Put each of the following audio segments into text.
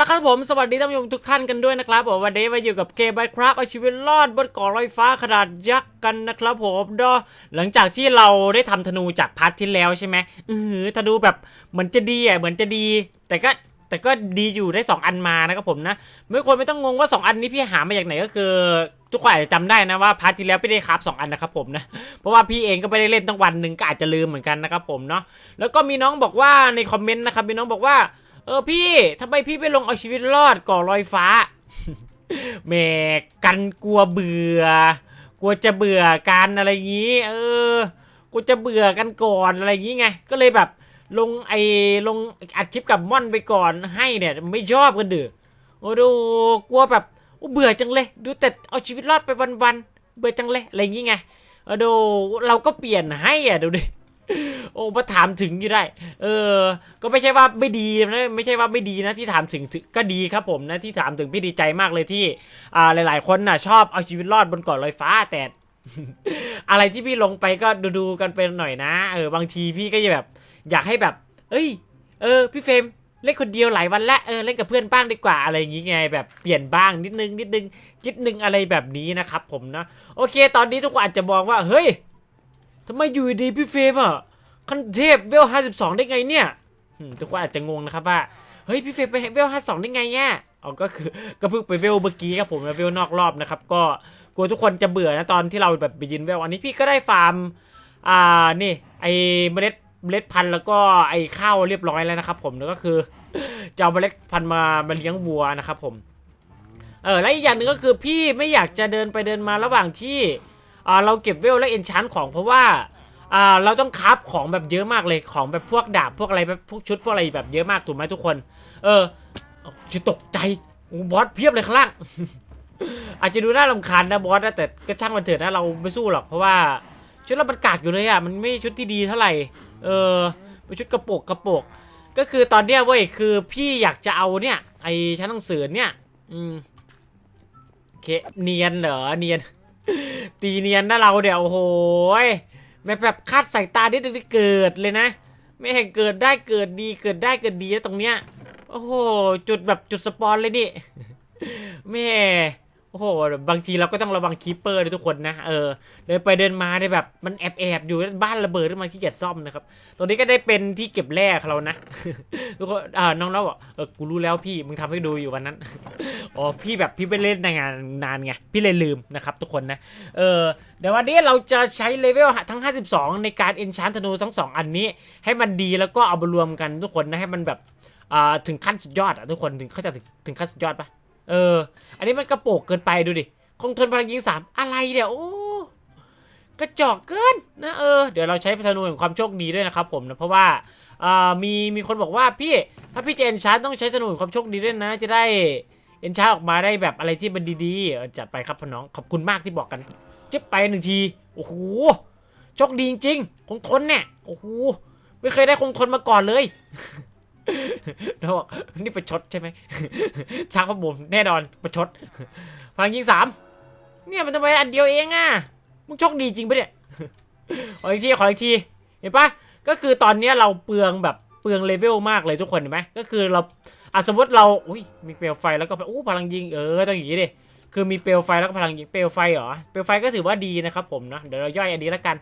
ละครับผมสวัสดีท่านผู้ชมทุกท่านกันด้วยนะครับผมวันนี้มาอยู่กับเกมไบครับเอาชีวิตรอดบนเกาะลอยฟ้าขนาดยักษ์กันนะครับผมดอหลังจากที่เราได้ทำธนูจากพาร์ทที่แล้วใช่ไหมเออธนูแบบเหมือนจะดีอะเหมือนจะดี แต่ก็แต่ก็ดีอยู่ได้สองอันมานะครับผมนะไม่ควรไม่ต้องงงว่าสองอันนี้พี่หามาจากไหนก็คือ ทุกคนอาจจะจำได้นะว่าพาร์ทที่แล้วพี่ได้ครับสองอันนะครับผมนะเพราะว่าพี่เองก็ไม่ได้เล่นตั้งวันหนึ่งก็อาจจะลืมเหมือนกันนะครับผมเนาะแล้วก็มีน้องบอกว่าในคอมเมนต์นะครับมีน้องบอกว่า เออพี่ทำไมพี่ไม่ลงเอาชีวิตรอดก่อลอยฟ้าแหมกันกลัวเบื่อ กลัวจะเบื่อกันอะไรอย่างนี้ เออกลัวจะเบื่อกันก่อนอะไรอย่างนี้ไง ก็เลยแบบลงไอ้ลงอัดคลิปกับม่อนไปก่อนให้เนี่ยไม่ชอบกันเดือโอ้ดูกลัวแบบโอ้เบื่อจังเลย ดูแต่เอาชีวิตรอดไปวันๆเบื่อจังเลยอะไรอย่างนี้ไงเออดูเราก็เปลี่ยนให้อะดูดิ โอ้มาถามถึงอยู่ได้ เออ ก็ไม่ใช่ว่าไม่ดีนะไม่ใช่ว่าไม่ดีนะที่ถามถึงก็ดีครับผมนะที่ถามถึงพี่ดีใจมากเลยที่อ่าหลาย ๆ คนน่ะ ชอบเอาชีวิตรอดบนเกาะลอยฟ้าแต่ อะไรที่พี่ลงไปก็ดูดูๆกันเป็นหน่อยนะ เออบางทีพี่ก็จะแบบ อยากให้แบบ เอ้ย เออ พี่เฟรมเล่นคนเดียวหลายวันแล้วเออเล่นกับเพื่อนบ้างดีกว่าอะไรอย่างงี้ไง แบบเปลี่ยนบ้างนิดนึงนิดนึงจิดนึงอะไรแบบนี้นะครับผมนะโอเค ตอนนี้ทุกคนอาจจะมองว่าเฮ้ยทำไมอยู่ดีพี่เฟรมอะ ขั้นเทพเวล52ได้ไงเนี่ยทุกคนอาจจะงงนะครับว่า เฮ้ยพี่เฟรมไปเวล52ได้ไงเนี่ยอ๋อก็คือก็เพิ่งไปเวลเมื่อกี้ครับผมเวลนอกรอบนะครับ ก็กลัวทุกคนจะเบื่อนะตอนที่เราแบบไปยืนเวลอันนี้พี่ก็ได้ฟาร์ม อ่านี่ ไอเมล็ดเมล็ดพันธุ์แล้วก็ไอข้าวเรียบร้อยแล้วนะครับ ผมแล้วก็คือจะเอาเมล็ดพันธุ์มามาเลี้ยงวัวนะครับผมเออและอีกอย่างหนึ่งก็คือพี่ไม่อยากจะเดินไปเดินมาระหว่างที่อ่าเราเก็บเวลและเอนชานของเพราะว่า อ่าเราต้องคราฟของแบบเยอะมากเลยของแบบพวกดาบพวกอะไรแบบพวกชุดพวกอะไรแบบเยอะมากถูกไหมทุกคน เออจะตกใจบอสเพียบเลยข้างล่างอาจจะดูน่ารำคาญนะบอสนะแต่ก็ช่างมันเถิดนะเราไม่สู้หรอกเพราะว่าชุดเรามันกากอยู่เลยอะมันไม่ชุดที่ดีเท่าไหร่ เออเป็นชุดกระโปกกระโปก ก็คือตอนเนี้ยเว้ยคือพี่อยากจะเอาเนี่ย ไอชั้นหนังสือเนี่ย อืมเคเนียนเหรอเนียน ตีเนียนนะเราเดี๋ยวโอ้โหย แบบแบบคาดสายตาได้ได้เกิดเลยนะ ไม่ให้เกิดได้เกิดดีเกิดได้เกิดดีนะตรงเนี้ย โอ้โห จุดแบบจุดสปอนเลยนี่แม่ โอ้โหบางทีเราก็ต้องระวังคีปเปอร์ด้วยทุกคนนะเออเดินไปเดินมาได้แบบมันแอบแอบอยู่บ้านระเบิดขึ้นมาขี้เกียจซ่อมนะครับตรงนี้ก็ได้เป็นที่เก็บแร่ของเรานะทุกคนอ่าน้องๆบอกเออกูรู้แล้วพี่มึงทำให้ดูอยู่วันนั้นอ๋อพี่แบบพี่ไปเล่นในงานนานไงพี่เลยลืมนะครับทุกคนนะเออเดี๋ยววันนี้เราจะใช้เลเวลทั้ง 52 ในการเอนชานธนูทั้งสองอันนี้ ให้มันดีแล้วก็เอามารวมกันทุกคนนะให้มันแบบอ่าถึงขั้นสุดยอดอะทุกคนถึงเขาใจะถึงถึงขั้นสุดยอดปะ เออ อันนี้มันกระโปกเกินไปดูดิ คงทนพลังยิงสามอะไรเนี่ยโอ้กระจอกเกินนะเออ เดี๋ยวเราใช้ธนูแห่งความโชคดีด้วยนะครับผมนะ เพราะว่าอ่ามีมีคนบอกว่าพี่ถ้าพี่จะเอนชานต้องใช้ธนูแห่งความโชคดีด้วยนะ จะได้เอนชานออกมาได้แบบอะไรที่มันดีๆ จัดไปครับพ่อน้องขอบคุณมากที่บอกกันจึ๊บไปหนึ่งทีโอ้โหโชคดีจริงๆคงทนเนี่ยโอ้โหไม่เคยได้คงทนมาก่อนเลย แล้วบอกนี่ประชดใช่ไหมช้างพระบุมแน่นอนประชดพลังยิงสามเนี่ยมันทำไมอันเดียวเองอะมึงโชคดีจริงปะเนี่ยขออีกทีขออีกทีเห็นปะก็คือตอนเนี้ยเราเปลืองแบบเปลืองเลเวลมากเลยทุกคนเห็นไหมก็คือเราอะสมมติเราอุ้ยมีเปลวไฟแล้วก็อู้พลังยิงเออต้องอย่างนี้ดิคือมีเปลวไฟแล้วก็พลังยิงเปลวไฟเหรอเปลวไฟก็ถือว่าดีนะครับผมนะเดี๋ยวเราย่อยอันนี้แล้วกัน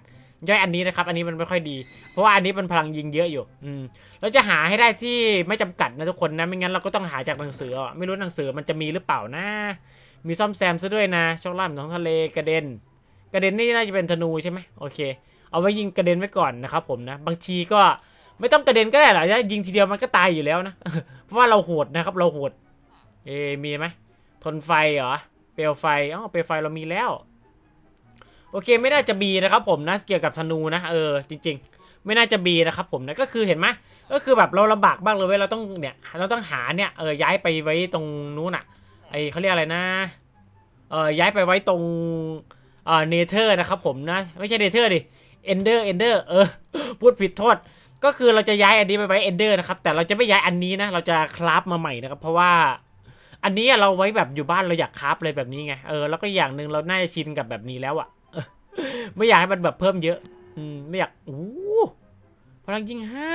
ย่อยอันนี้นะครับ อันนี้มันไม่ค่อยดี เพราะว่าอันนี้มันพลังยิงเยอะอยู่ อืมเราจะหาให้ได้ที่ไม่จำกัดนะทุกคนนะ ไม่งั้นเราก็ต้องหาจากหนังสืออะไม่รู้หนังสือมันจะมีหรือเปล่านะ มีซ่อมแซมซะด้วยนะช่องล่างท้องทะเลกระเด็น กระเด็นนี่น่าจะเป็นธนูใช่ไหมโอเค เอาไว้ยิงกระเด็นไว้ก่อนนะครับผมนะ บางทีก็ไม่ต้องกระเด็นก็ได้หรอกจะยิงทีเดียวมันก็ตายอยู่แล้วนะ เพราะว่าเราโหดนะครับ เราโหด เอมีไหมทนไฟเหรอ เปลวไฟอ๋อเปลวไฟเรามีแล้ว โอเคไม่น่าจะบีนะครับผมนะเกี่ยวกับธนูนะเออจริง ๆ ไม่น่าจะบีนะครับผมนะก็คือเห็นไหมก็คือแบบเราลำบากมากเลยเว้ยเราต้องเนี่ยเราต้องหาเนี่ยเออย้ายไปไว้ตรงนู้นอะไอเขาเรียกอะไรนะเออย้ายไปไว้ตรงเออเนเธอร์นะครับผมนะไม่ใช่เนเธอร์ดิเอนเดอร์เอนเดอร์เออพูดผิดโทษก็คือเราจะย้ายอันนี้ไปไว้เอนเดอร์นะครับแต่เราจะไม่ย้ายอันนี้นะเราจะคราฟมาใหม่นะครับเพราะว่าอันนี้เราไว้แบบอยู่บ้านเราอยากคราฟอะไรแบบนี้ไงเออแล้วก็อย่างหนึ่งเราน่าจะชินกับแบบนี้แล้วอะ ไม่อยากให้มันแบบเพิ่มเยอะ อืมไม่อยากโอ้พลังยิงห้า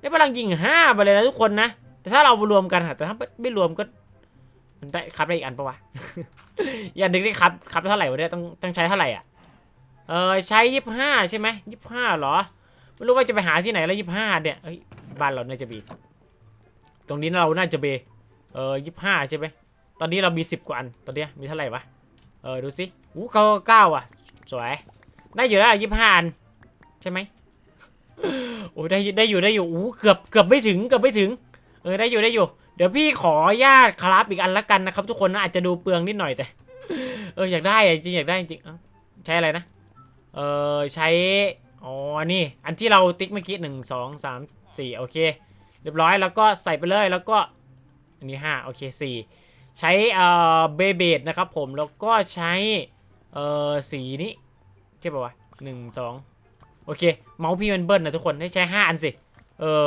ได้พลังยิงห้าไปเลยนะทุกคนนะ แต่ถ้าเรารวมกันอะแต่ถ้าไม่รวมก็ มันได้ครับได้อีกอันปะวะอย่าดึงได้ครับครับเท่าไหร่วะเนี่ยต้องต้องใช้เท่าไหร่อะ เออใช้ยี่ห้าใช่ไหมยี่ห้าเหรอ ไม่รู้ว่าจะไปหาที่ไหนแล้วยี่ห้าเนี่ยเอ้ยบ้านเราน่าจะมีตรงนี้เราน่าจะเบเออยี่ห้าใช่ไหมตอนนี้เรามีสิบกว่าอัน ตอนเนี้ยมีเท่าไหร่วะ เออดูสิอู้เก้าเก้าอะ สวย ได้อยู่แล้วยี่ห้าอัน ใช่ไหมโอ้ได้ได้อยู่ได้อยู่อู้เกือบเกือบไม่ถึงเกือบไม่ถึง เออได้อยู่ได้อยู่ เดี๋ยวพี่ขอญาตครับอีกอันละกันนะครับ ทุกคนนะอาจจะดูเปลืองนิดหน่อยแต่ เอออยากได้อะจริงอยากได้จริงใช้อะไรนะ เออใช้ อ๋อ นี่ อันที่เราติ๊กเมื่อกี้หนึ่งสองสามสี่โอเค เรียบร้อยแล้วก็ใส่ไปเลยแล้วก็ อันนี้ห้าโอเคสี่ ใช้เอ่อเบเบดนะครับผมแล้วก็ใช้เอ่อสีนี้ใช่ป่าวะหนึ่งสองโอเค เมาส์พี่มันเบิ้ลนะทุกคนให้ใช้ห้าอันสิ เออ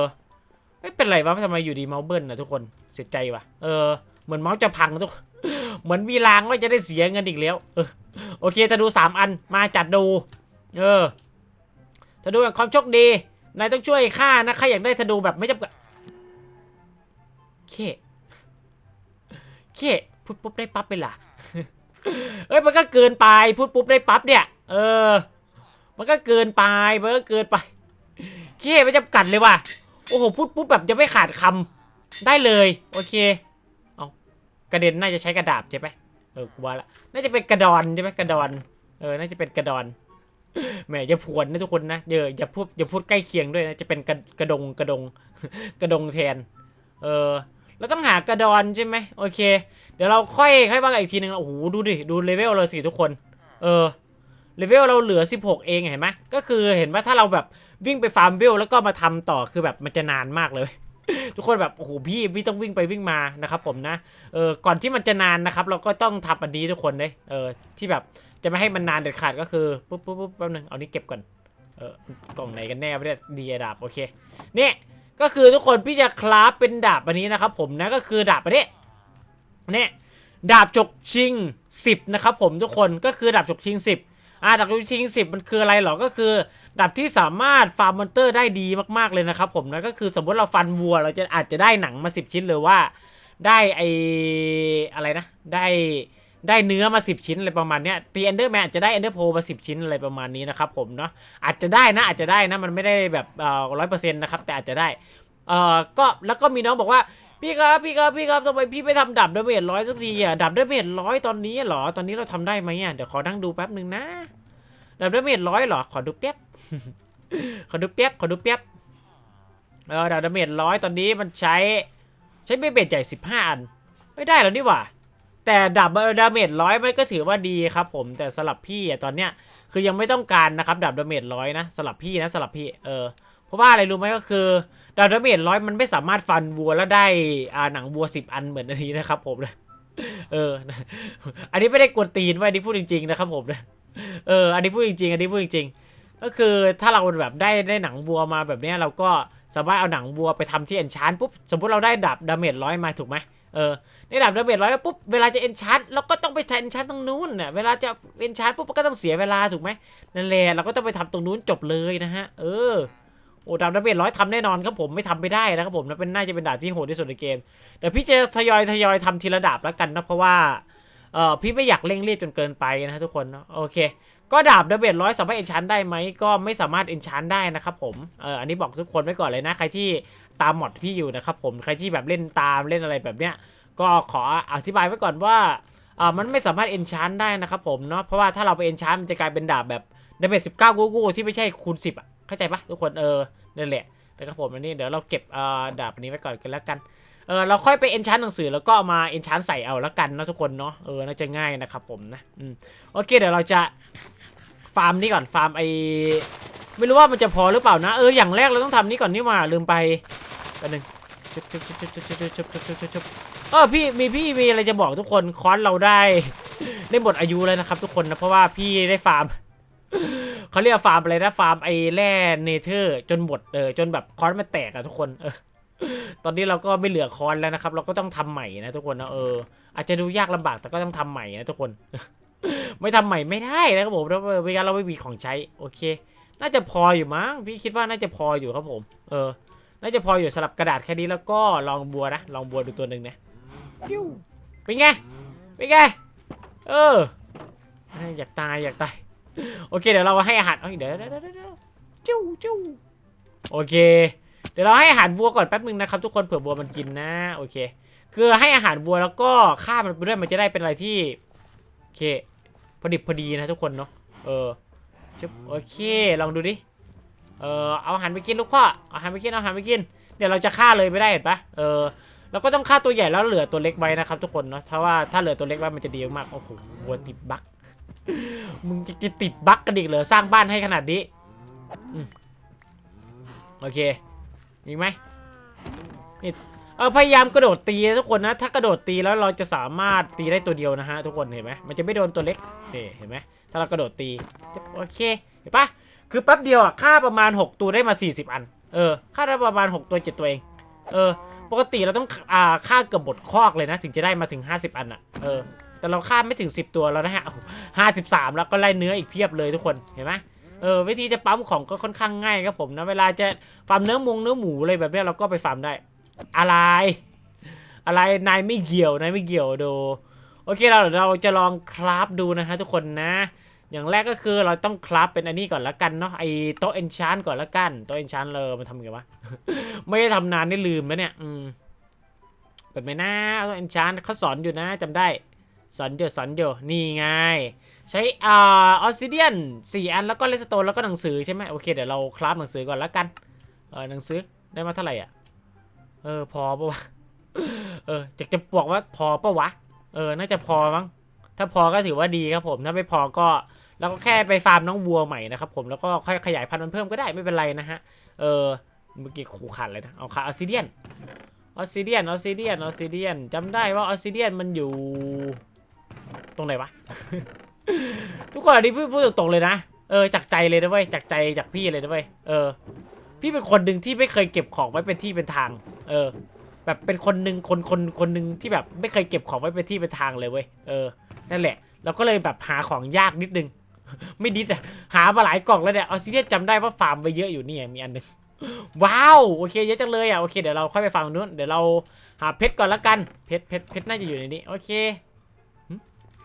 ไม่เป็นไรวะทำไมอยู่ดีเมาส์เบิ้ลนะทุกคนเสียใจวะเออเหมือนเมาส์จะพังทุกเหมือนมีรางว่าจะได้เสียเงินอีกแล้วเออโอเคถ้าดูสามอันมาจัดดู เออถ้าดูแบบความโชคดีนายต้องช่วยข้านะข้าอยากได้ถ้าดูแบบไม่จำกัดเค เคพูดปุ๊บได้ปั๊บไปล่ะเอ้ยมันก็เกินไปพูดปุ๊บได้ปั๊บเนี่ย เออ มันก็เกินไปมันก็เกินไปเคไม่จำกัดเลยว่ะโอ้โหพูดปุ๊บแบบจะไม่ขาดคำได้เลย โอเคเอากระเด็นน่าจะใช้กระดาบใช่ไหมเออกูว่าละน่าจะเป็นกระดอนใช่ไหมกระดอนเออน่าจะเป็นกระดอนแหมอย่าผวนนะทุกคนนะเยออย่าพูดอย่าพูดใกล้เคียงด้วยนะจะเป็นกระกระดงกระดงกระดงแทน เออ เราต้องหากระดอนใช่ไหมโอเค เดี๋ยวเราค่อยค่อยว่ากันอีกทีนึงโอ้โหดูดิดูเลเวลเราสิทุกคน เออเลเวลเราเหลือ 16 เองเห็นไหมก็คือเห็นว่าถ้าเราแบบวิ่งไปฟาร์มเวลแล้วก็มาทำต่อคือแบบมันจะนานมากเลย ทุกคนแบบโอ้โหพี่พี่ต้องวิ่งไปวิ่งมานะครับผมนะเออก่อนที่มันจะนานนะครับ เราก็ต้องทำอันนี้ทุกคนเลยเออที่แบบจะไม่ให้มันนานเด็ดขาดก็คือปุ๊บปุ๊บปุ๊บแป๊บนึงเอานี้เก็บก่อนเออกล่องไหนกันแน่ไม่ได้ดีอะดาบโอเคเนี่ย ก็คือทุกคนพี่จะคราฟเป็นดาบอันนี้นะครับผมนะก็คือดาบอันนี้เนี่ยดาบจกชิง 10 นะครับผมทุกคนก็คือดาบจกชิง 10อ่าดาบจกชิง 10 มันคืออะไรหรอก็คือ ดาบที่สามารถฟาร์มมอนเตอร์ได้ดีมากๆเลยนะครับผมนะก็คือสมมติเราฟันวัว เราจะอาจจะได้หนังมา 10 ชิ้นหรือว่า ได้ไออะไรนะ ได้ ได้เนื้อมา 10 ชิ้นอะไรประมาณเนี้ยตีเอนเดอร์แมนอาจจะได้เอนเดอร์โพมา 10 ชิ้นอะไรประมาณนี้นะครับผมเนาะอาจจะได้นะอาจจะได้นะมันไม่ได้แบบเอ่อร้อยเปอร์เซ็นต์นะครับแต่อาจจะได้เอ่อก็แล้วก็มีน้องบอกว่าพี่ครับพี่ครับพี่ครับทำไมพี่ไม่ทำดับเดเมจร้อยสักทีอะดับเดเมจร้อยตอนนี้เหรอตอนนี้เราทำได้ไหมอะเดี๋ยวขอนั่งดูแป๊บหนึ่งนะดับเดเมจร้อยเหรอขอดูแป๊บขอดูเปียบขอดูเปียบเออดาวดาเมจร้อยตอนนี้มันใช้ ใช้เบเบ็ดใหญ่สิบห้าอันไม่ได้แล้วนี่หว่า แต่ดับดาเมจร้อยมันก็ถือว่าดีครับผมแต่สลับพี่อะตอนเนี้ยคือยังไม่ต้องการนะครับดับดาเมจร้อยนะสลับพี่นะสลับพี่เออเพราะว่าอะไรรู้ไหมก็คือดับดาเมจร้อยมันไม่สามารถฟันวัวแล้วได้อ่าหนังวัวสิบอันเหมือนอันนี้นะครับผมเลยเออ อันนี้ไม่ได้กวนตีนไว้อันนี้พูดจริงๆนะครับผมเลยเออ อันนี้พูดจริงๆ อันนี้พูดจริงๆ ก็คือถ้าเราแบบได้ได้หนังวัวมาแบบเนี้ยเราก็สามารถเอาหนังวัวไปทำที่เอนชานปุ๊บสมมติเราได้ดับดาเมจร้อยมาถูกไหม เออได้ดับดาเมจร้อยปุ๊บเวลาจะเอนชานเราก็ต้องไปใช้เอนชานตรงนู้นน่ะเวลาจะเอนชานปุ๊บก็ต้องเสียเวลาถูกไหมนั่นแหละเราก็ต้องไปทำตรงนู้นจบเลยนะฮะ เออโอ้ดับดาเมจร้อยทำแน่นอนครับผมไม่ทำไม่ได้นะครับผมนะเป็นน่าจะเป็นดาบที่โหดที่สุดในเกมเดี๋ยวพี่จะทยอยทยอยทำทีละดาบแล้วกันนะเพราะว่าเออพี่ไม่อยากเร่งรีบจนเกินไปนะทุกคนโอเค ก็ดาบดาเมจร้อยสามารถเอนชานได้ไหมก็ไม่สามารถเอนชานได้นะครับผมเอออันนี้บอกทุกคนไว้ก่อนเลยนะใครที่ ตามหมอดพี่อยู่นะครับผมใครที่แบบเล่นตามเล่นอะไรแบบเนี้ยก็ขออธิบายไว้ก่อนว่าอ่ามันไม่สามารถเอนชานได้นะครับผมเนาะเพราะว่าถ้าเราไปเอนชานมันจะกลายเป็นดาบแบบดาเมจสิบเก้ากูกูที่ไม่ใช่คูณสิบอะเข้าใจปะทุกคนเออนั่นแหละนะครับผมอันนี้เดี๋ยวเราเก็บอ่าดาบอันนี้ไว้ก่อนกันแล้วกันเออเราค่อยไปเอนชานหนังสือแล้วก็เอามาเอนชานใส่เอาแล้วกันนะทุกคนเนาะเออน่าจะง่ายนะครับผมนะอืมโอเคเดี๋ยวเราจะฟาร์มนี่ก่อนฟาร์มไอ ไม่รู้ว่ามันจะพอหรือเปล่านะ เอออย่างแรกเราต้องทำนี้ก่อนนี่มาลืมไปกันหนึ่งเออพี่มีพี่มีอะไรจะบอกทุกคนคอนเราได้ได้หมดอายุแล้วนะครับ ทุกคนนะเพราะว่าพี่ได้ฟาร์มเขาเรียกฟาร์มอะไรนะฟาร์มไอแร่เนเธอร์จนหมดเออจนแบบคอนมันแตกอะทุกคนเออตอนนี้เราก็ไม่เหลือคอนแล้วนะครับ เราก็ต้องทำใหม่นะทุกคนนะเออ อาจจะดูยากลำบากแต่ก็ต้องทำใหม่นะทุกคน ไม่ทำใหม่ไม่ได้นะครับผมเพราะเวลาเราไม่มีของใช้โอเค น่าจะพออยู่มั้งพี่คิดว่าน่าจะพออยู่ครับผม เออ น่าจะพออยู่สลับกระดาษแค่นี้แล้วก็ลองบัวนะลองบัวดูตัวหนึ่งนะปิ้วเป็นไงเป็นไงเอออยากตายอยากตายโอเคเดี๋ยวเราให้อาหารเดี๋ยวเดี๋ยวเดี๋ยวเดี๋ยวจิ้วจิ้วโอเค เดี๋ยวเราให้อาหารวัวก่อนแป๊บนึงนะครับทุกคนเผื่อวัวมันกินนะโอเค คือให้อาหารวัวแล้วก็ฆ่ามันไปด้วยมันจะได้เป็นอะไรที่โอเคพอดิบพอดีนะทุกคนเนาะเออ จุ๊บโอเคลองดูดิเออเอาอาหารไปกินลูกพ่อเอาอาหารไปกินเอาอาหารไปกินเดี๋ยวเราจะฆ่าเลยไม่ได้เห็นปะเออเราก็ต้องฆ่าตัวใหญ่แล้วเหลือตัวเล็กไว้นะครับ ทุกคนเนาะถ้าว่าถ้าเหลือตัวเล็กไว้มันจะดีมากโอ้โหวัวติดบั๊กมึงจะติดบั๊กกันอีกเหรอสร้างบ้านให้ขนาดนี้อโอเคมีไหมนี่เออพยายามกระโดดตีทุกคนนะ ถ้ากระโดดตีแล้วเราจะสามารถตีได้ตัวเดียวนะฮะทุกคนเห็นไหมมันจะไม่โดนตัวเล็กเห็นไหม ถ้าเรากระโดดตีโอเคเห็นปะคือแป๊บเดียวอะฆ่าประมาณ 6 ตัวได้มา 40 อัน เออฆ่าได้ประมาณ 6 ตัว 7 ตัวเอง เออ ปกติเราต้องอ่าฆ่าเกือบบทคอกเลยนะ ถึงจะได้มาถึง 50 อันอะ เออ แต่เราฆ่าไม่ถึง 10 ตัวแล้วนะฮะห้าสิบสามแล้วก็ไล่เนื้ออีกเพียบเลยทุกคน เห็นไหมเออ วิธีจะปั๊มของก็ค่อนข้างง่ายครับผมนะ เวลาจะฟาร์มเนื้อมงเนื้อหมูอะไรแบบนี้เราก็ไปฟาร์มได้ อะไร อะไร นายไม่เกี่ยว นายไม่เกี่ยวดู โอเคเราเราจะลองคราฟดูนะฮะทุกคนนะ อย่างแรกก็คือเราต้องคราฟเป็นอันนี้ก่อนละกันเนาะไอโต๊ะเอนชานก่อนละกันโต๊ะเอนชานเลยมันทำไงวะ ไม่ได้ทำนานได้ลืมแล้วเนี่ยอืมเป็นไหมนะโต๊ะเอนชานเขาสอนอยู่นะจำได้สอนอยู่สอนอยู่นี่ไง ใช้อ่าออซิเดียนสี่อันแล้วก็เลสโตนแล้วก็หนังสือใช่ไหมโอเคเดี๋ยวเราคราฟหนังสือก่อนละกันเออหนังสือได้มาเท่าไหร่อะเออพอปะวะเออจะจะบอกว่าพอปะวะเออน่าจะพอมั้งถ้าพอก็ถือว่าดีครับผม ถ้าไม่พอก็ เราก็แค่ไปฟาร์มน้องวัวใหม่นะครับผมแล้วก็ค่อยขยายพันธุ์มันเพิ่มก็ได้ไม่เป็นไรนะฮะเออเมื่อกี้ขู่ขันเลยนะเอาขาออสซิเดียนออสซิเดียนออสซิเดียนออสซิเดียนจำได้ว่าออสซิเดียนมันอยู่ ตรงไหนวะ ทุกคนอันนี้พูดพูดตรงๆเลยนะเออจากใจเลยนะเว้ยจากใจจากพี่เลยนะเว้ยเออ พี่เป็นคนหนึ่งที่ไม่เคยเก็บของไว้เป็นที่เป็นทาง เออ แบบเป็นคนหนึ่งคนคนคนหนึ่งที่แบบไม่เคยเก็บของไว้เป็นที่เป็นทางเลยเว้ยเออนั่นแหละเราก็เลยแบบหาของยากนิดนึง ไม่นิดอะหามาหลายกล่องแล้วเนี่ยออซิเดียนจำได้ว่าฟาร์มไปเยอะอยู่นี่มีอันหนึงว้าวโอเคเยอะจังเลยอะโอเคเดี๋ยวเราค่อยไปฟาร์มนู้นเดี๋ยวเราหาเพชรก่อนละกันเพชรเพชรเพชรน่าจะอยู่ในนี้โอเค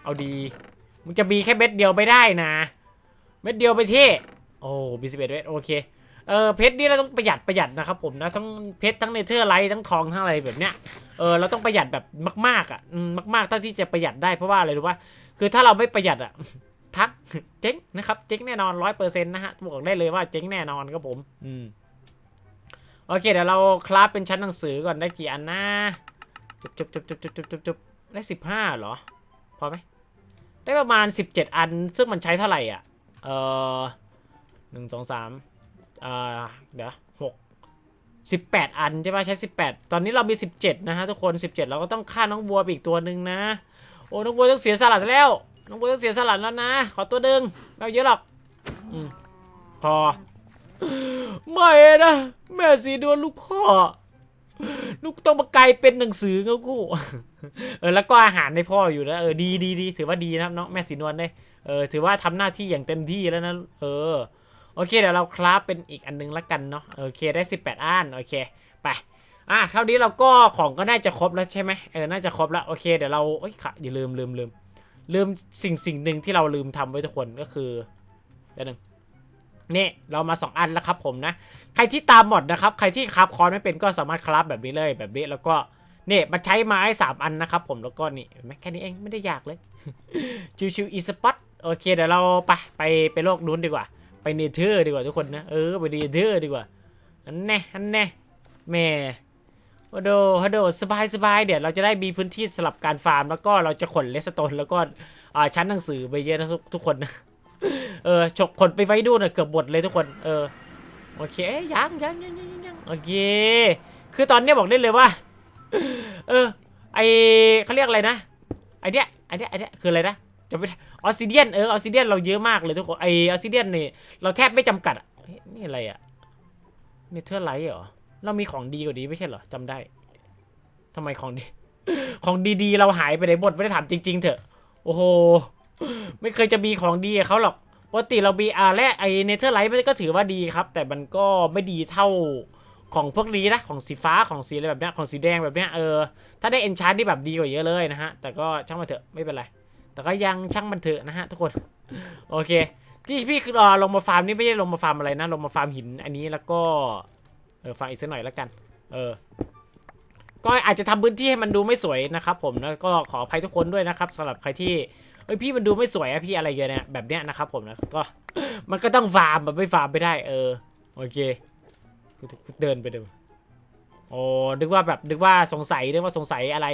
เอาดีมึงจะมีแค่เม็ดเดียวไม่ได้นะ เม็ดเดียวไปเท่โอ้บีสิบเอ็ดเม็ดโอเคเออเพชรนี่เราต้องประหยัดประหยัดนะครับผมนะทั้งเพชรทั้งเนเธอร์ไลท์ทั้งทองทั้งอะไรแบบเนี้ยเออเราต้องประหยัดแบบมากๆอะมากๆเท่าที่จะประหยัดได้เพราะว่าอะไรรู้ป่ะคือถ้าเราไม่ประหยัดอะ พักเจ๊งนะครับ เจ๊งแน่นอนร้อยเปอร์เซ็นต์นะฮะบอกได้เลยว่าเจ๊งแน่นอนครับผม อืม โอเค เดี๋ยวเราคลาสเป็นชั้นหนังสือก่อนได้กี่อันนะจุบจุบจุบจุบจุบจุบจุบจุบได้สิบห้าเหรอ พอไหม ได้ประมาณ17อัน ซึ่งมันใช้เท่าไหร่อะ เออหนึ่งสองสามอ่าเดี๋ยวหกสิบแปดอันใช่ไหมใช้สิบแปดตอนนี้เรามีสิบเจ็ดนะฮะทุกคนสิบเจ็ดเราก็ต้องฆ่าน้องวัวอีกตัวหนึ่งนะ โอ้ น้องวัวต้องเสียสละแล้ว น้องวัวต้องเสียสละแล้วนะ ขอตัวดึงไม่เอาเยอะหรอกอพอ ไม่นะ แม่สีดวนลูกพ่อ ลูกต้องมากลเป็นหนังสือเขากูเออแล้วก็อาหารในพ่ออยู่นะเออดีดีดีถือว่าดีนะครับน้องแม่สีนวลเนี่ยเออถือว่าทำหน้าที่อย่างเต็มที่แล้วนะเออโอเคเดี๋ยวเราคราฟเป็นอีกอันนึงละกันเนาะโอเคได้ 18อันโอเคไปอะคราวนี้เราก็ของก็น่าจะครบแล้วใช่ไหมเออน่าจะครบแล้วโอเคเดี๋ยวเราเอ้ยค่ะอย่าลืมลืมลืม ลืมสิ่งสิ่งหนึ่งที่เราลืมทำไว้ทุกคนก็คือเดี๋ยวนึงนี่เรามาสองอันแล้วครับผมนะ ใครที่ตามหมดนะครับ ใครที่คราฟคอนไม่เป็นก็สามารถคราฟแบบนี้เลยแบบนี้แล้วก็เนี่ยมันใช้ไม้สามอันนะครับผมแล้วก็นี่เห็นไหมแค่นี้เองไม่ได้ยากเลย ชิวๆอีสปอตโอเคเดี๋ยวเราไปไปไปโลกนู้นดีกว่า ไปเนเธอร์ดีกว่าทุกคนนะ เออไปเนเธอร์ดีกว่าอันแน่อันแน่แม่ โอ้โดโอ้โดสบายสบายเดี๋ยวเราจะได้มีพื้นที่สลับการฟาร์ม แล้วก็เราจะขนเลสโตนแล้วก็อ่าชั้นหนังสือไปเยอะนะทุกทุกคนเออฉกขนไปไว้ดูนะเกือบหมดเลยทุกคน เออโอเคยังยังยังยังยังโอเคคือตอนนี้บอกได้เลยว่า เออ ไอเขาเรียกอะไรนะไอเนี้ยไอเนี้ยไอเนี้ยคืออะไรนะจะไม่ออสซิเดียนเออออสซิเดียนเราเยอะมากเลยทุกคนไอออสซิเดียนนี่เราแทบไม่จำกัดอะนี่อะไรอะเนเธอร์ไลท์เหรอ เรามีของดีกว่านี้ไม่ใช่เหรอจำได้ทำไมของดี ของดีๆ เราหายไปไหนหมดไม่ได้ถามจริง ๆ เถอะ โอ้โห ไม่เคยจะมีของดีกับเขาหรอกปกติเราบีอาและไอเนเธอร์ไลท์มันก็ถือว่าดีครับ แต่มันก็ไม่ดีเท่าของพวกนี้นะของสีฟ้าของสีอะไรแบบนี้ของสีแดงแบบนี้เออถ้าได้เอนชาร์ดที่แบบดีกว่าเยอะเลยนะฮะ แต่ก็ช่างมันเถอะไม่เป็นไร แต่ก็ยังช่างมันเถอะนะฮะทุกคนโอเค ที่พี่คือรอลงมาฟาร์มนี่ไม่ใช่ลงมาฟาร์มอะไรนะ ลงมาฟาร์มหินอันนี้แล้วก็ เออฟาร์มอีกสักหน่อยแล้วกัน เออ ก็อาจจะทำพื้นที่ให้มันดูไม่สวยนะครับ ผมนะก็ขออภัยทุกคนด้วยนะครับสำหรับใครที่เอ้ยพี่มันดูไม่สวยอะพี่อะไรเงี้ยเนี่ยแบบเนี้ยนะครับ ผมนะก็มันก็ต้องฟาร์มแบบไม่ฟาร์มไม่ได้ เออโอเคกูเดินไปดูโอ้นึกว่าแบบนึกว่าสงสัยนึกว่าสงสัยอะไร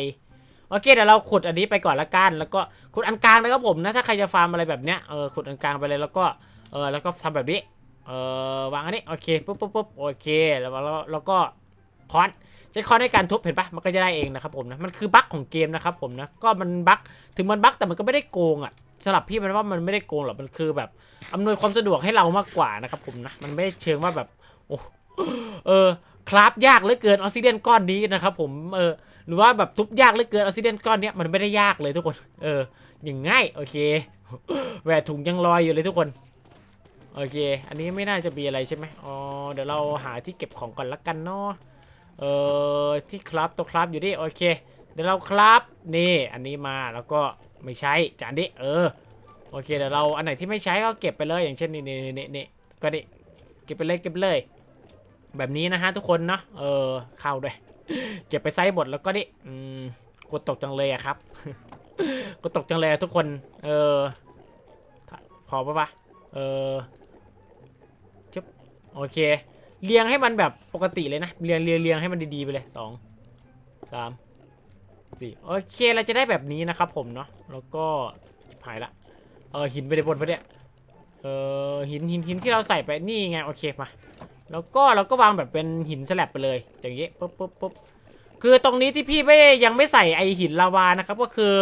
โอเคเดี๋ยวเราขุดอันนี้ไปก่อนละกัน แล้วก็ขุดอันกลางนะครับผมนะถ้าใครจะฟาร์มอะไรแบบเนี้ยเออขุดอันกลางไปเลยแล้วก็เออแล้วก็ทำแบบนี้ เออวางอันนี้โอเคปุ๊บปุ๊บปุ๊บโอเคแล้วแล้วแล้วก็คอนใช้คอนในการทุบเห็นปะมันก็จะได้เองนะครับผมนะมันคือบั๊กของเกมนะครับผมนะก็มันบั๊กถึงมันบั๊กแต่มันก็ไม่ได้โกงอะสำหรับพี่มันว่ามันไม่ได้โกงหรอกมันคือแบบอำนวยความสะดวกให้เรามากกว่านะครับผมนะมันไม่ได้เชิงว่าแบบโอ้เออคราฟยากเหลือเกินออกซิเดนก้อนนี้นะครับผมเออหรือว่าแบบทุบยากเหลือเกินออกซิเดนก้อนเนี้ยมันไม่ได้ยากเลยทุกคน เอออย่างง่ายโอเคแหวกถุงยังลอยอยู่เลยทุกคน โอเค อันนี้ไม่น่าจะมีอะไรใช่ไหมอ๋อ เดี๋ยวเราหาที่เก็บของก่อนละกันเนาะ เออที่ครับตัวครับอยู่ดิ โอเค เดี๋ยวเราครับ นี่ อันนี้มา แล้วก็ไม่ใช้จานนี้เออ โอเค เดี๋ยวเรา อันไหนที่ไม่ใช้ก็เก็บไปเลย อย่างเช่นนี่นี่นี่นี่ก็นี่ เก็บไปเลยเก็บไปเลย แบบนี้นะฮะทุกคนเนาะ เออ เข้าด้วย เก็บไปไซส์บดแล้วก็นี่ อืม กดตกจังเลยอะครับ กดตกจังเลยทุกคน เออ พอปะปะเออ โอเค เรียงให้มันแบบปกติเลยนะ เรียงเรียงเรียงให้มันดีๆไปเลยสองสามสี่โอเคเราจะได้แบบนี้นะครับผมเนาะ แล้วก็หายละ เออหินไปในบนปะเนี่ยเออหินหินหินที่เราใส่ไปนี่ไงโอเคมา แล้วก็เราก็วางแบบเป็นหินสลับไปเลย อย่างงี้ปุ๊บปุ๊บปุ๊บคือตรงนี้ที่พี่ไม่ยังไม่ใส่ไอหินลาวานะครับก็คือ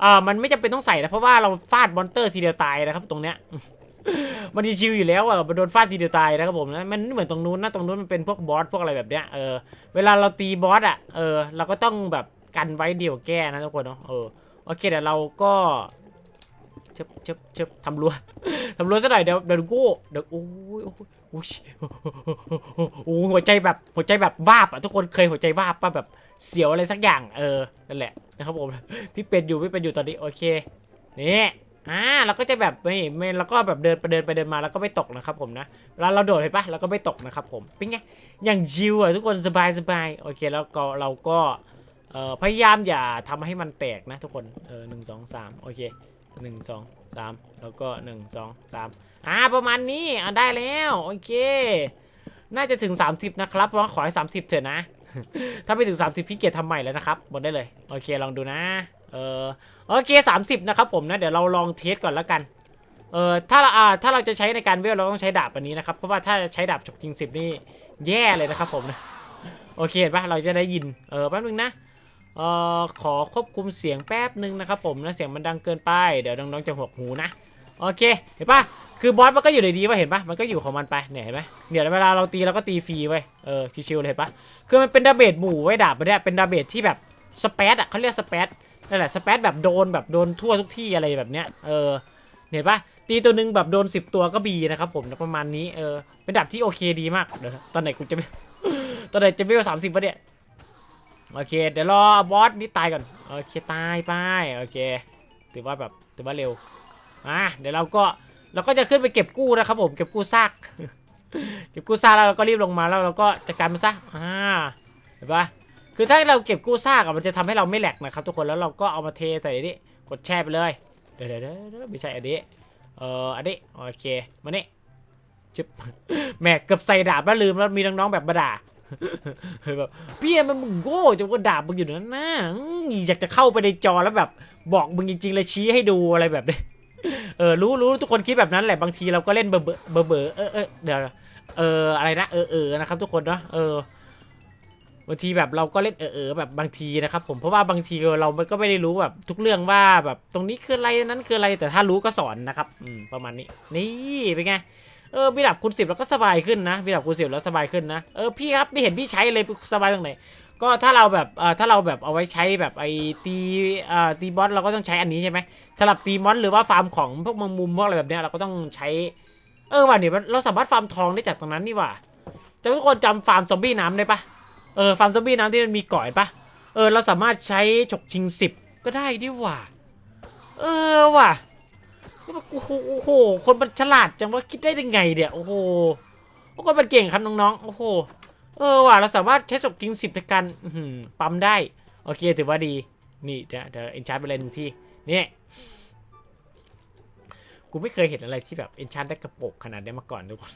เออมันไม่จำเป็นต้องใส่นะเพราะว่าเราฟาดมอนเตอร์ทีเดียวตายนะครับตรงเนี้ย มันดีชิวอยู่แล้วอะมันโดนฟาดทีเดียวตายนะครับผมนะมันเหมือนตรงนู้นนะตรงนู้นมันเป็นพวกบอสพวกอะไรแบบเนี้ยเออเวลาเราตีบอสอะเออเราก็ต้องแบบกันไว้เดียวแก้นะทุกคนเนาะเออโอเคเดี๋ยวเราก็เชิบเชิบเชิบทำรั้วทำรั้วซะหน่อยเดี๋ยวเดี๋ยวกู้เดี๋ยวโอ้ยโอ้ยโอ้ยโอ้หัวใจแบบหัวใจแบบวาบอะทุกคนเคยหัวใจวาบป่ะแบบเสียวอะไรสักอย่าง เออนั่นแหละนะครับผมพี่เป็นอยู่พี่เป็นอยู่ตอนนี้โอเคนี่ อ่าเราก็จะแบบไม่ไม่เราก็แบบเดินไปเดินไปเดินมาแล้วก็ไม่ตกนะครับผมนะเวลาเราโดดเห็นปะเราก็ไม่ตกนะครับผมเป็นไงอย่างชิวอะทุกคนสบายสบายโอเคแล้วก็เราก็เอ่อพยายามอย่าทำให้มันแตกนะทุกคนเออหนึ่งสองสามโอเคหนึ่งสองสามแล้วก็หนึ่งสองสามอ่าประมาณนี้อ่าได้แล้วโอเค น่าจะถึง 30 นะครับเพราะขอให้30 เถอะนะ ถ้าไม่ถึง 30 พี่เกียรทำใหม่แล้วนะครับหมดได้เลย โอเคลองดูนะ เออโอเค 30 นะครับผมนะ เดี๋ยวเราลองเทสก่อนแล้วกัน เออถ้าเราอ่าถ้าเราจะใช้ในการเวลเราต้องใช้ดาบอันนี้นะครับ เพราะว่าถ้าใช้ดาบฉกยิงสิบนี่แย่เลยนะครับผมนะ โอเคเห็นปะเราจะได้ยิน เออแป๊บนึงนะ เอ่อขอควบคุมเสียงแป๊บนึงนะครับผมนะ เสียงมันดังเกินไป เดี๋ยวน้องๆจะหวกหูนะ โอเค เห็นปะ คือบอสมันก็อยู่ในดีว่าเห็นปะมันก็อยู่ของมันไปเนี่ยเห็นไหมเนี่ยเวลาเราตีเราก็ตีฟรีไว้เออชิวๆเลยเห็นปะคือมันเป็นดาเมจหมู่ไว้ดาบมันเนี่ยเป็นดาเมจที่แบบสเปซอะเขาเรียกสเปซนั่นแหละสเปซแบบโดนแบบโดนทั่วทุกที่อะไรแบบเนี้ยเออเห็นปะตีตัวหนึ่งแบบโดน 10 ตัวก็บีนะครับผมประมาณนี้เออเป็นดาบที่โอเคดีมากเดี๋ยวตอนไหนกูจะไม่ตอนไหนจะไม่สามสิบวะเนี่ยโอเค เดี๋ยวรอบอสนี่ตายก่อนโอเคตายไปโอเค ถือว่าแบบถือว่าเร็วอะเดี๋ยวเราก็ เราก็จะขึ้นไปเก็บกู้นะครับผมเก็บกู้ซากเก็บกู้ซากแล้วเราก็รีบลงมาแล้วเราก็จัดการมันซะอ่าเห็นปะคือถ้าเราเก็บกู้ซากอะมันจะทำให้เราไม่แหลกนะครับ ทุกคนแล้วเราก็เอามาเทใส่นี่กดแช่ไปเลยเดี๋ยวเดี๋ยวไม่ใช่อันนี้เอ่ออันนี้โอเคมานี่จึ๊บแหมเกือบใส่ดาบแล้วลืมแล้วมีน้องๆแบบมาด่าแบบพี่มันมึงโง่จะก็ด่ามึงอยู่นั่นนะอยากจะเข้าไปในจอแล้วแบบ บอกมึงจริงๆเลยชี้ให้ดูอะไรแบบนี้ เออรู้รู้ทุกคนคิดแบบนั้นแหละบางทีเราก็เล่นเบอร์เบอร์เบอร์เอเออเออเดี๋ยวเอออะไรนะเออเออนะครับ ทุกคนเนาะเออบางทีแบบเราก็เล่นเออเออแบบบางทีนะครับผมเพราะว่าบางทีเราก็ไม่ได้รู้แบบทุกเรื่องว่าแบบตรงนี้คืออะไรนั้นคืออะไรแต่ถ้ารู้ก็สอนนะครับอืมประมาณนี้ นี่เป็นไงเออมีดับคูณสิบแล้วก็สบายขึ้นนะมีดับคูณสิบแล้วสบายขึ้นนะเออพี่ครับไม่เห็นพี่ใช้เลยสบายตรงไหน ก็ถ้าเราแบบเออถ้าเราแบบเอาไว้ใช้แบบไอ้ตีเอ่อตีบอสเราก็ต้องใช้อันนี้ใช่ไหมสำหรับตีมอนหรือว่าฟาร์มของพวกแมงมุมพวกอะไรแบบเนี้ยเราก็ต้องใช้ เออว่ะเนี่ยเราสามารถฟาร์มทองได้จากตรงนั้นนี่ว่ะจะทุกคนจำฟาร์มซอมบี้น้ำได้ปะเออฟาร์มซอมบี้น้ำที่มันมีก่อยปะเออเราสามารถใช้ฉกชิงสิบก็ได้ดิว่ะเออว่ะโอ้โหโอ้โหคนมันฉลาดจังว่าคิดได้ยังไงเนี่ยโอ้โหพวกคนมันเก่งครับน้องๆโอ้โห เออว่ะเราสามารถใช้ฉกชิงสิบในการปั๊มได้ โอเคถือว่าดี นี่เดี๋ยวเดี๋ยวเอนชาร์ไปเลยหนึ่งที่นี่กูไม่เคยเห็นอะไรที่แบบเอนชาร์ได้กระโปกขนาดนี้มาก่อนทุกคน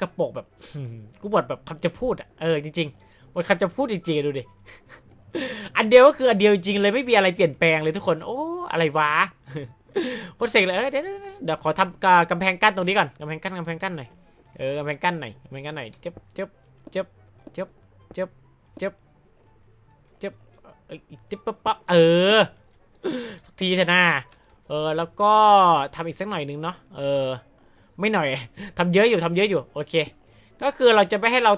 กระโปกแบบกูบทแบบคำจะพูดอะเออจริงๆบทคำจะพูดจริงๆดูดิอันเดียวก็คืออันเดียวจริงเลยไม่มีอะไรเปลี่ยนแปลงเลยทุกคน โอ้อะไรวะโคตรเซ็งเลยเอ้ยเดี๋ยวเดี๋ยวเดี๋ยวขอทำกากำแพงกั้นตรงนี้ก่อนกำแพงกั้นกำแพงกั้นหน่อยเออกำแพงกั้นหน่อยกำแพงกั้นหน่อยเจ็บเจ็บ เจ็บเจ็บเจ็บเจ็บเจ็บเอ้ยเจ็บปั๊บปั๊บเออสักทีเถอะนะเออแล้วก็ทำอีกสักหน่อยนึงเนาะเออ ไม่หน่อยทำเยอะอยู่ทำเยอะอยู่โอเค ก็คือเราจะไม่ให้เรา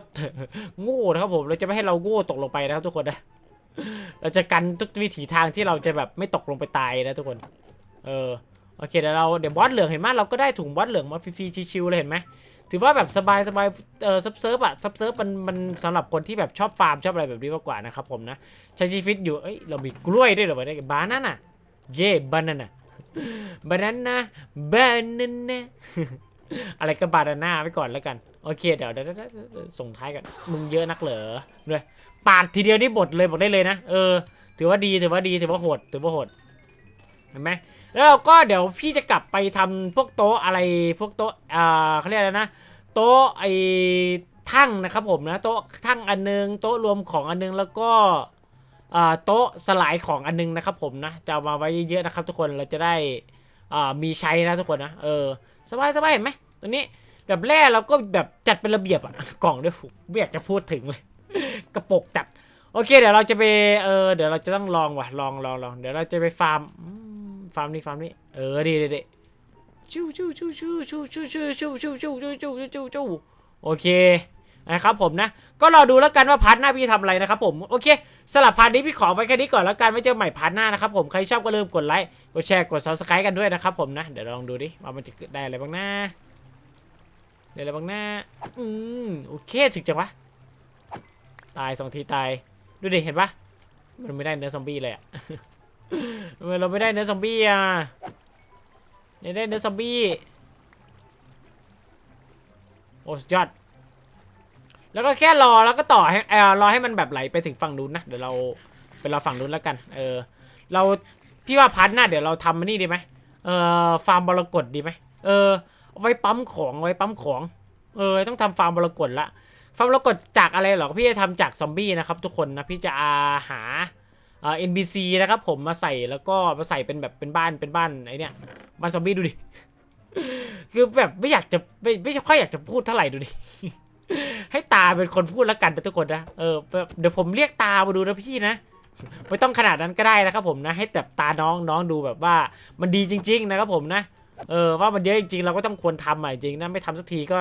โง่นะครับผมเราจะไม่ให้เราโง่ตกลงไปนะครับทุกคนนะเราจะกันทุกวิถีทางที่เราจะแบบไม่ตกลงไปตายนะทุกคน เออโอเคเดี๋ยวเราเดี๋ยวบอสเหลืองเห็นไหมเราก็ได้ถุงบอสเหลืองมาฟรีๆชิวๆเลยเห็นไหม ถือว่าแบบสบายสบายเออซับเซิร์ฟอะซับเซิร์ฟมันมันสำหรับคนที่แบบชอบฟาร์มชอบอะไรแบบนี้มากกว่านะครับผมนะใช้ชีวิตอยู่เอ้ยเรามีกล้วยด้วยเหรอวะเนี่ยบานาน่ะเย่บานาน่ะบานาน่าบานาน่าอะไรก็บานาน่าไปก่อนแล้วกัน โอเคเดี๋ยวเดี๋ยวส่งท้ายกันมึงเยอะนักเหรอด้วยปาดทีเดียวนี่หมดเลยบอกได้เลยนะเออ ถือว่าดีถือว่าดีถือว่าโหดถือว่าโหดเห็นไหม แล้วเราก็เดี๋ยวพี่จะกลับไปทำพวกโต๊ะอะไรพวกโต๊ะอ่าเขาเรียกอะไรนะ โต๊ะไอ้ทั้งนะครับผมนะโต๊ะทั้งอันนึง โต๊ะรวมของอันนึงแล้วก็โต๊ะสลายของอันนึงนะครับผมนะจะมาไว้เยอะๆนะครับ ทุกคนเราจะได้มีใช้นะทุกคนนะเออสบายสบายเห็นไหมตรงนี้แบบแร่เราก็แบบจัดเป็นระเบียบอะกล่องด้วยไม่อยกจะพูดถึงเลยกระปกจัด โอเค เดี๋ยวเราจะไปเออเดี๋ยวเราจะต้องลองว่ะลองลองลองเดี๋ยวเราจะไปฟาร์ม ฟาร์มนี่ฟาร์มนี่เออดีดีดีชูชูชูชูชูชูชูชูชูชูชูชูชูชูชูโอเคนะครับผมนะ ก็รอดูแล้วกันว่าพาร์ทหน้าพี่ทำอะไรนะครับผมโอเคสลับพาร์ทนี้พี่ขอไว้แค่นี้ก่อนแล้วกันไว้เจอใหม่พาร์ทหน้านะครับผมใครชอบก็ลืมกดไลค์กดแชร์กด subscribe กันด้วยนะครับผมนะเดี๋ยวลองดูดิว่ามันจะได้อะไรบ้างนะได้อะไรบ้างนะอืมโอเคถึงจังวะตายสองทีตายดูดิเห็นปะมันไม่ได้เนื้อซอมบี้เลยอะ ทำไมเราไม่ได้เนื้อซอมบี้อะไม่ได้เนื้อซอมบี้โอ้ยอด แล้วก็แค่รอแล้วก็ต่อให้เออรอให้มันแบบไหลไปถึงฝั่งนู้นนะ เดี๋ยวเราไปรอฝั่งนู้นแล้วกัน เออ เราพี่ว่าพันหน้าเดี๋ยวเราทำมันนี่ดีไหมเออฟาร์มบรกตดีไหมเออไว้ปั๊มของไว้ปั๊มของ เออต้องทำฟาร์มบรกตละฟาร์มบรกตจากอะไรหรอพี่จะทำจากซอมบี้นะครับทุกคนนะพี่จะอาหา อ่อ NPC นะครับผมมาใส่แล้วก็มาใส่เป็นแบบเป็นบ้านเป็นบ้านไอเนี้ยบ้านซอมบี้ดูดิ คือแบบไม่อยากจะไม่ไม่ค่อยอยากจะพูดเท่าไหร่ดูดิ ให้ตาเป็นคนพูดแล้วกันนะทุกคนนะเออเดี๋ยวผมเรียกตามาดูนะพี่นะไม่ต้องขนาดนั้นก็ได้นะครับผมนะให้แต่ตาน้องน้องดูแบบว่ามันดีจริง ๆ นะครับผมนะเออว่ามันเยอะจริงๆเราก็ต้องควรทำอะจริงนะไม่ทำสักทีก็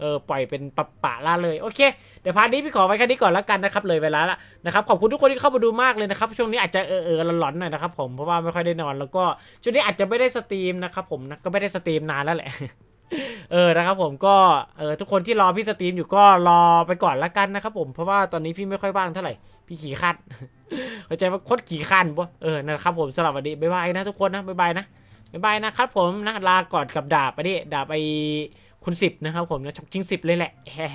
เออปล่อยเป็นปะปะละเลยโอเคเดี๋ยวพาร์ทนี้พี่ขอไว้แค่นี้ก่อนแล้วกันนะครับเลยเวลาละนะครับขอบคุณทุกคนที่เข้ามาดูมากเลยนะครับช่วงนี้อาจจะเออเออหลอนๆหน่อยนะครับผมเพราะว่าไม่ค่อยได้นอนแล้วก็ช่วงนี้อาจจะไม่ได้สตรีมนะครับผมนะก็ไม่ได้สตรีมนานแล้วแหละเออนะครับผมก็เออทุกคนที่รอพี่สตรีมอยู่ก็รอไปก่อนละกันนะครับผมเพราะว่าตอนนี้พี่ไม่ค่อยว่างเท่าไหร่พี่ขี่ขันเข้าใจว่าโคตรขี่ขันปะเออนะครับผมสำหรับวันนี้บ๊ายบายนะทุกคนนะบ๊ายบายนะบ๊ายบายนะครับผมนะลาก่อนกับดาบไปดิดาบไอ คุณสิบนะครับผมนะชกจริงสิบเลยแหละแฮ่